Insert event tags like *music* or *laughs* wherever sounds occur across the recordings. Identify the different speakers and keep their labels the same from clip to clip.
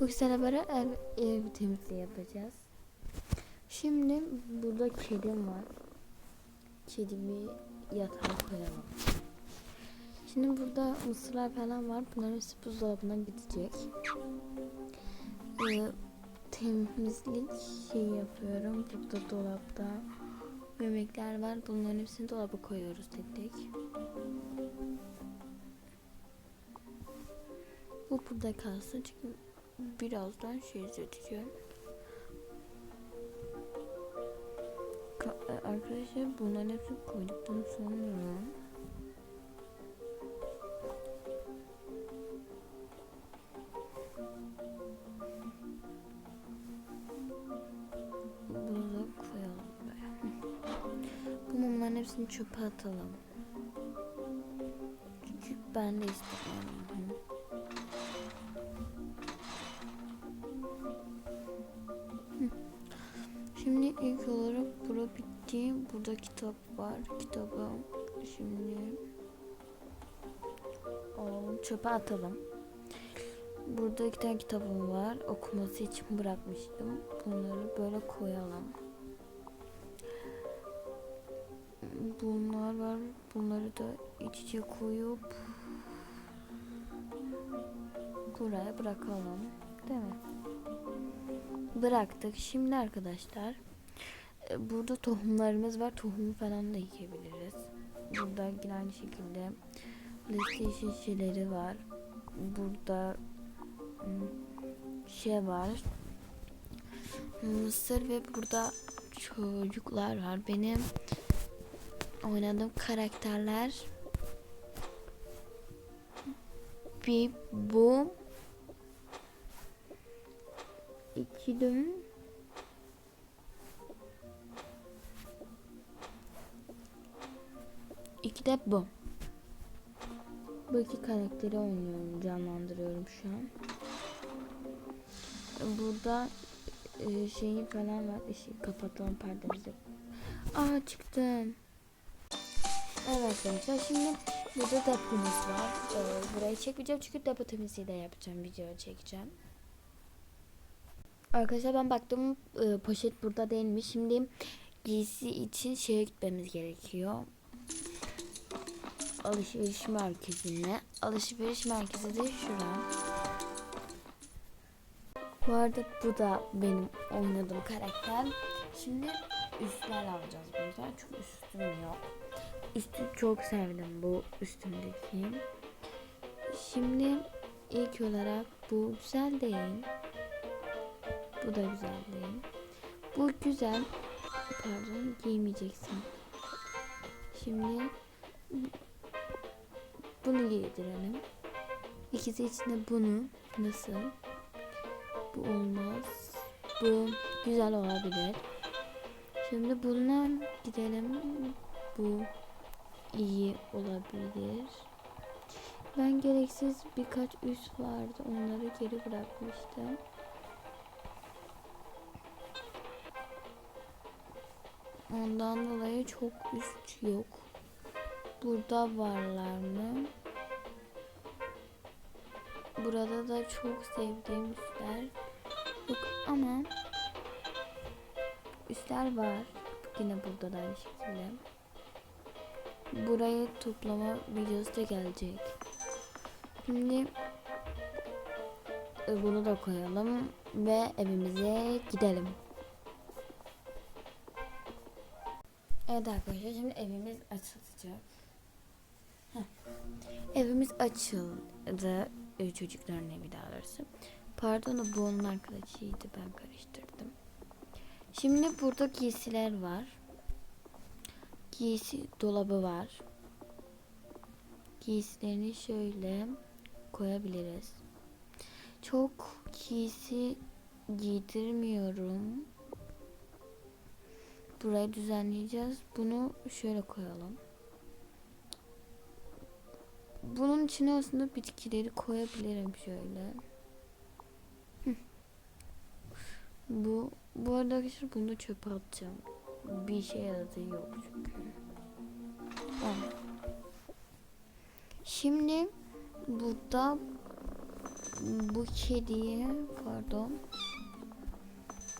Speaker 1: Bu sene ev, ev temizliği yapacağız. Şimdi burada kedim var. Kedimi yatağa koyalım. Şimdi burada mısırlar falan var. Bunların hepsi buzdolabına gidecek. Ee, temizlik şey yapıyorum. Burada dolapta yemekler var. Bunların hepsini dolaba koyuyoruz tek tek. Bu burada kalsın çünkü birazdan şey izleteceğim. E, Arkadaşlar bunların hepsini koyduktan sonra bunu koyalım böyle. Bu hepsini çöpe atalım. Çünkü ben de istemiyorum. İlk olarak bura bitti. Burada kitap var. Kitabı şimdi alalım. Çöpe atalım. Burada iki tane kitabım var. Okuması için bırakmıştım. Bunları böyle koyalım. Bunlar var. Bunları da iç içe koyup buraya bırakalım. Değil mi? bıraktık. Şimdi arkadaşlar burada tohumlarımız var. Tohumu falan da ekebiliriz. Burada yine aynı şekilde PlayStation şişeleri var. Burada hmm, şey var. Mısır ve burada çocuklar var. Benim oynadığım karakterler bir bu iki de iki de bu. Bu iki karakteri oynuyorum, canlandırıyorum şu an. Burada e, şeyi falan var. Işığı kapatalım perdemizi. Aa çıktım. Evet arkadaşlar şimdi burada depomuz var. Ee, burayı çekmeyeceğim çünkü depo temizliği de yapacağım. Video çekeceğim. Arkadaşlar ben baktım e, poşet burada değilmiş. Şimdi giysi için şeye gitmemiz gerekiyor. Alışveriş merkezine. Alışveriş merkezi de şura. Bu arada bu da benim oynadığım karakter. Şimdi üstler alacağız buradan. Çünkü üstüm yok. Üstü çok sevdim bu üstümdeki. Şimdi ilk olarak bu güzel değil. Bu da güzel değil. Bu güzel. Pardon giymeyeceksin. Şimdi bunu giydirelim. İkisi içinde bunu nasıl? Bu olmaz. Bu güzel olabilir. Şimdi buna gidelim. Bu iyi olabilir. Ben gereksiz birkaç üst vardı. Onları geri bırakmıştım. Ondan dolayı çok üst yok. Burada varlar mı? Burada da çok sevdiğim üstler yok ama üstler var. Yine burada da aynı şekilde. Burayı toplama videosu da gelecek. Şimdi e, bunu da koyalım ve evimize gidelim. Evet arkadaşlar şimdi evimiz açılacak. Heh. Evimiz açıldı. Çocukların evi daha doğrusu. Pardon bu onun arkadaşıydı ben karıştırdım. Şimdi burada giysiler var. Giysi dolabı var. Giysilerini şöyle koyabiliriz. Çok giysi giydirmiyorum. Burayı düzenleyeceğiz. Bunu şöyle koyalım. Bunun içine aslında bitkileri koyabilirim şöyle. Bu bu arada arkadaşlar bunu çöpe atacağım. Bir şey yaradığı yok çünkü. Tamam. Şimdi burada bu kediyi pardon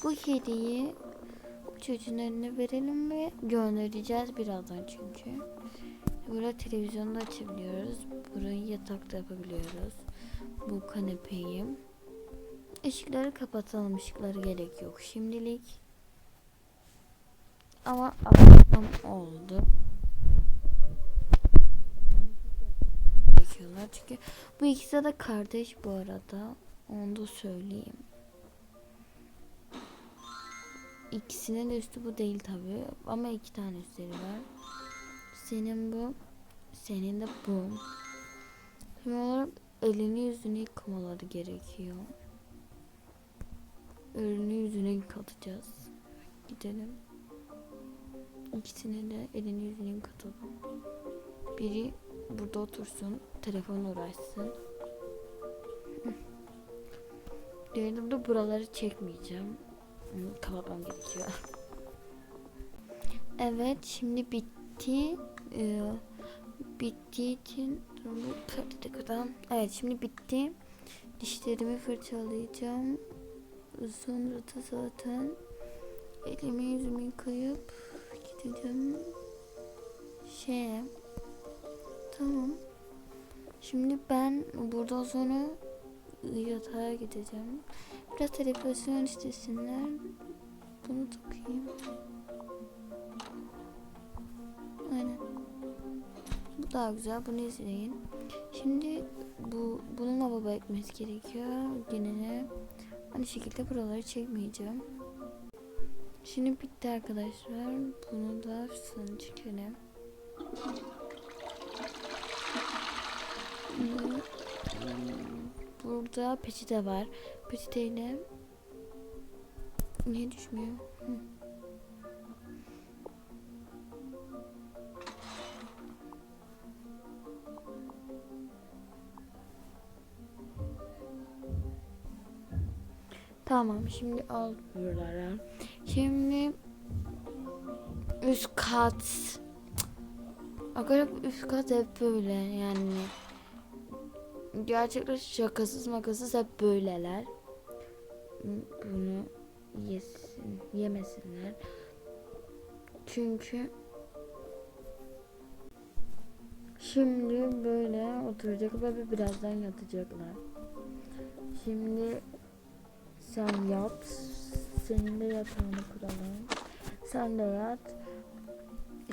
Speaker 1: bu kediyi çocuğun eline verelim ve göndereceğiz birazdan çünkü. Burada televizyonu da açabiliyoruz. Burayı yatakta yapabiliyoruz. Bu kanepeyi. Işıkları kapatalım. Işıkları gerek yok şimdilik. Ama akşam oldu. Gerekiyorlar çünkü bu ikisi de kardeş bu arada. Onu da söyleyeyim. İkisinin de üstü bu değil tabi ama iki tane üstleri var. Senin bu, senin de bu. Şimdi olarak elini yüzünü yıkamaları gerekiyor. Elini yüzünü yıkatacağız. Gidelim. İkisine de elini yüzünü yıkatalım. Biri burada otursun, telefonla uğraşsın. Diğerini de buraları çekmeyeceğim. Kapatmam gerekiyor. *laughs* Evet, şimdi bitti. Ee, bittiği için Dur, bir dakikadan. Evet, şimdi bitti. Dişlerimi fırçalayacağım. Sonra da zaten elimi yüzümü yıkayıp gideceğim şeye. Tamam. Şimdi ben buradan sonra yatağa gideceğim. Biraz televizyon istesinler. Bunu takayım. Bu daha güzel. Bunu izleyin. Şimdi bu bunun lavabo etmesi gerekiyor. Yine aynı şekilde buraları çekmeyeceğim. Şimdi bitti arkadaşlar. Bunu da fırçanı çekelim. Burada peçete var. Peçeteyle niye düşmüyor? Hı. Tamam şimdi al buralara. Şimdi üst kat Arkadaşlar üst kat hep böyle yani gerçekten şakasız makasız hep böyleler. Bunu yesin, yemesinler. Çünkü şimdi böyle oturacak ve birazdan yatacaklar. Şimdi sen yat. Senin de yatağını kuralım. Sen de yat.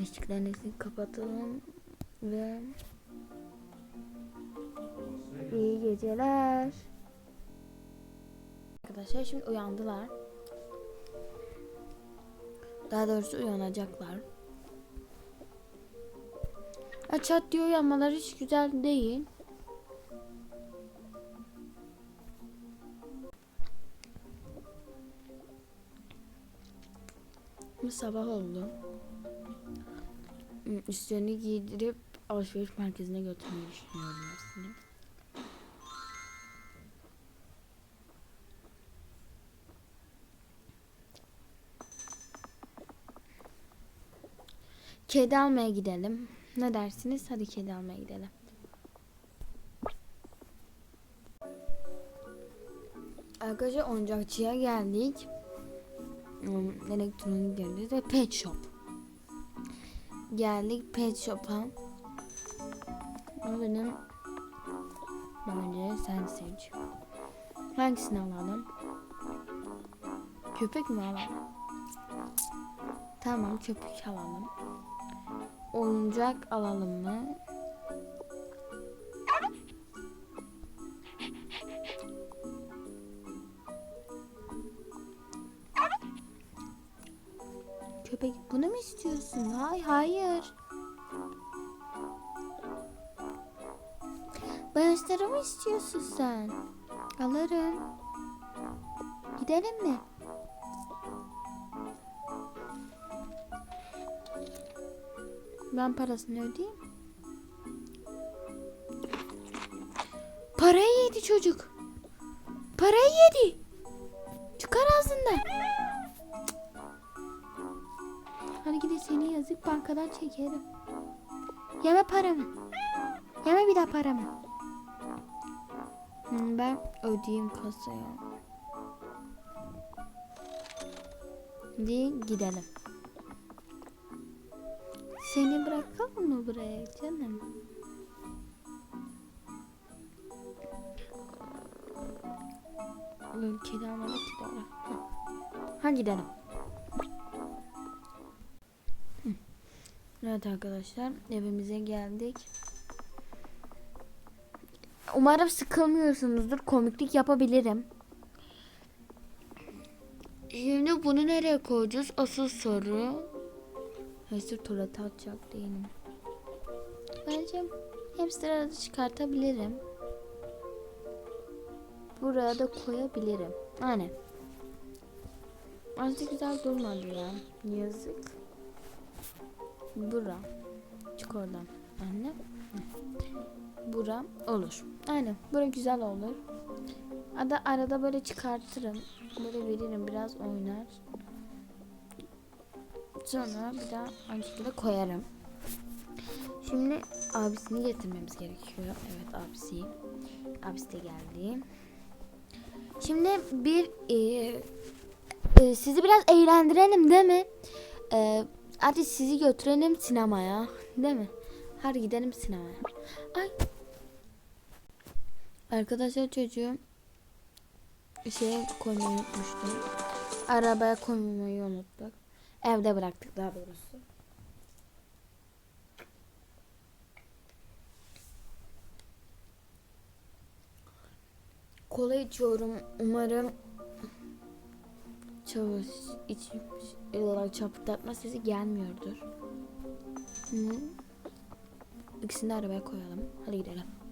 Speaker 1: Işıklarını kapatalım ve İyi geceler. Arkadaşlar şimdi uyandılar. Daha doğrusu uyanacaklar. Ya çat diye uyanmaları hiç güzel değil. Bir sabah oldu. Üstlerini giydirip alışveriş merkezine götürmeyi düşünüyorum aslında. Kedi almaya gidelim. Ne dersiniz? Hadi kedi almaya gidelim. Arkadaşlar oyuncakçıya geldik. Elektronik yerinde de pet shop. Geldik pet shop'a. Bu benim bence sen seç. Hangisini alalım? Köpek mi alalım? Tamam köpek alalım. Oyuncak alalım mı? Mu istiyorsun? Hayır, hayır. Beyazları mı istiyorsun sen? Alırım. Gidelim mi? Ben parasını ödeyeyim. Parayı yedi çocuk. Parayı yedi. Çıkar ağzından. Hadi gidin seni yazık bankadan çekerim. Yeme paramı. Yeme bir daha paramı. Hmm, Ben ödeyeyim kasaya. Hadi gidelim. Seni bırakalım mı buraya canım? Ülkede almadık ki doğru. Hı. Hadi gidelim. Evet arkadaşlar evimize geldik. Umarım sıkılmıyorsunuzdur. Komiklik yapabilirim. Şimdi bunu nereye koyacağız? Asıl soru. Hamster tuvalete atacak değilim. Bence hamster arada çıkartabilirim. Buraya da koyabilirim. Aynen. Azıcık güzel durmadı ya. Yazık. Bura. Çık oradan. Anne. Bura olur. Aynen. Bura güzel olur. Ada arada böyle çıkartırım. Böyle veririm biraz oynar. Sonra bir daha aynı şekilde koyarım. Şimdi abisini getirmemiz gerekiyor. Evet abisi. Abisi de geldi. Şimdi bir e, e, sizi biraz eğlendirelim değil mi? E, hadi sizi götürelim sinemaya. Değil mi? Hadi gidelim sinemaya. Ay. Arkadaşlar çocuğum şeye koymayı unutmuştum. Arabaya koymayı unuttuk. Evde bıraktık daha doğrusu. Kola içiyorum. Umarım çavuş iç çapırdatma sesi gelmiyordur. Hı. İkisini de arabaya koyalım. Hadi gidelim.